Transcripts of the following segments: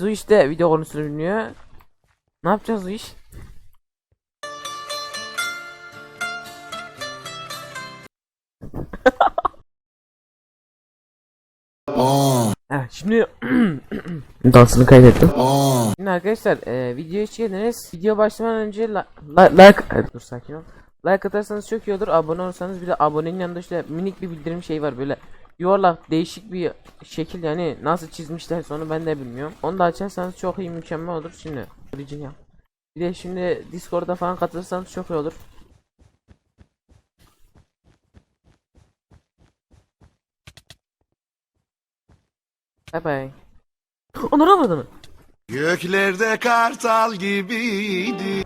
Bu işte video konusunu bilmiyor. Ne yapacağız bu iş? Ha, şimdi dansını kaydettim. Şimdi arkadaşlar e, videoya hiç geldiniz. Video başlamadan önce la, la- like Evet, dur sakin ol. Like atarsanız çok iyi olur. Abone olursanız bir de abonenin yanında işte minik bir bildirim şey var böyle yuvarlak değişik bir şekil yani nasıl çizmişler onu ben de bilmiyorum. Onu da açarsanız çok iyi mükemmel olur. Şimdi original. Bir de şimdi Discord'a falan katılırsanız çok iyi olur. Bye bye. Onları almadın Göklerde kartal gibiydi.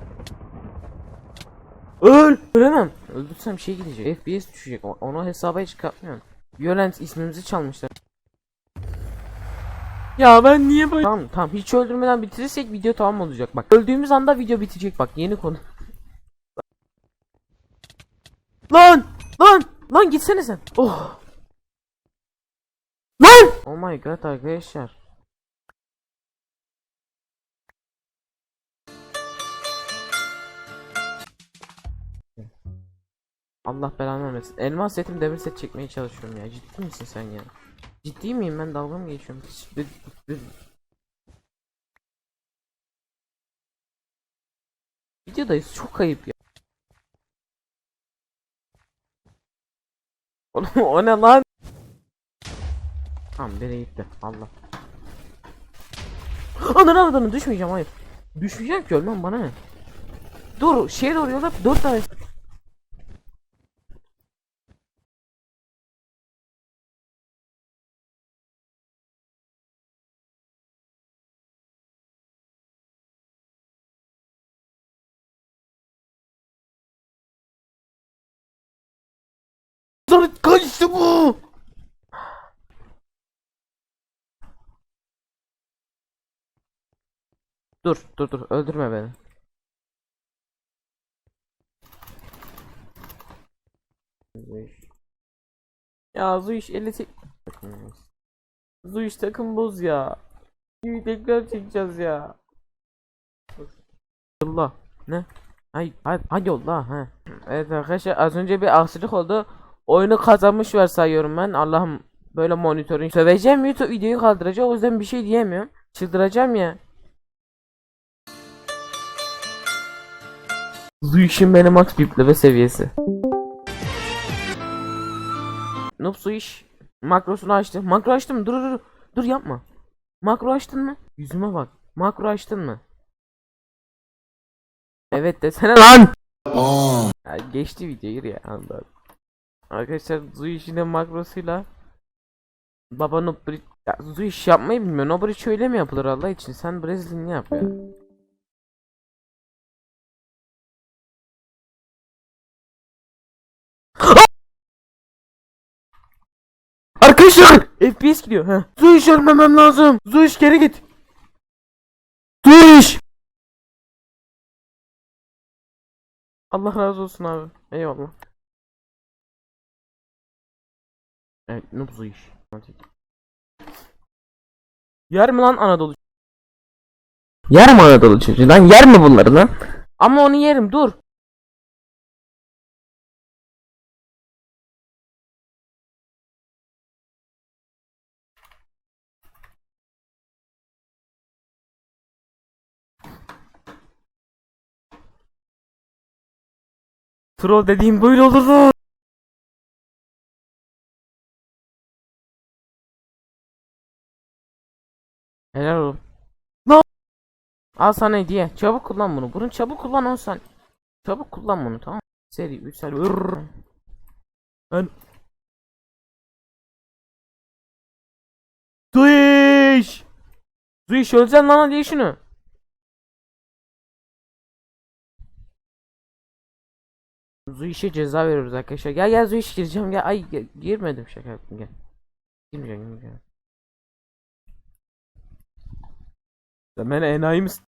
Öl! Ölemem. Öldürsem şey gidecek. FPS düşecek. Onu hesaba hiç katmıyorum. Violent ismimizi çalmışlar. Ya ben niye böyle... Tamam tamam hiç öldürmeden bitirirsek video tamam olacak bak. Öldüğümüz anda video bitecek bak yeni konu. Lan! Lan! Lan gitsene sen. Oh! Lan! Oh my god arkadaşlar. Allah belanı vermesin. Elmas setim demir set çekmeye çalışıyorum ya. Ciddi misin sen ya? Ciddi miyim ben dalga mı geçiyorum? Videodayız çok ayıp ya. Oğlum o ne lan? Tamam nereye gitti? Allah. Ananı avradanı düşmeyeceğim hayır. Düşmeyeceğim ki ölmem bana ne? Dur şeye doğru yola dört tane Sonra kaçtı bu. Dur dur dur öldürme beni. Ya eli çek... Zuiş takım boz ya. Gibi tekrar çekeceğiz ya. Allah ne? Hay hay hadi Allah ha. Evet arkadaşlar az önce bir aksilik oldu. Oyunu kazanmış varsayıyorum ben. Allah'ım böyle monitörün söveceğim YouTube videoyu kaldıracak o yüzden bir şey diyemiyorum. Çıldıracağım ya. Zuiş'in benim max bipleme seviyesi. Noob Zuiş makrosunu açtı. Makro açtın mı? Dur dur dur. Yapma. Makro açtın mı? Yüzüme bak. Makro açtın mı? Evet desene lan. Ya geçti video yürü ya Allah. Arkadaşlar Zuishi'nin makrosuyla Baba Nobri ya Zuish yapmayı bilmiyor. Nobri şöyle mi yapılır Allah için? Sen Brezilya'nı yap ya. Arkadaşlar FPS gidiyor ha. Zuish ölmemem lazım. Zuish geri git. Zuish. Allah razı olsun abi. Eyvallah. Evet. Yer mi lan Anadolu? Yer mi Anadolu çocuğu lan? Yer mi bunları lan? Ama onu yerim dur. Troll dediğim böyle olurdu. Helal oğlum. No. Al sana hediye. Çabuk kullan bunu. Bunu çabuk kullan 10 saniye. Çabuk kullan bunu tamam. Seri 3 saniye. Irrrr. Ben Duiş. Duiş öleceksin lan hadi ye şunu. Zuiş'e ceza veriyoruz arkadaşlar. Gel gel Zuiş gireceğim gel. Ay gel- girmedim şaka yaptım gel. Girmeyeceğim girmeyeceğim. Sen beni enayi misin?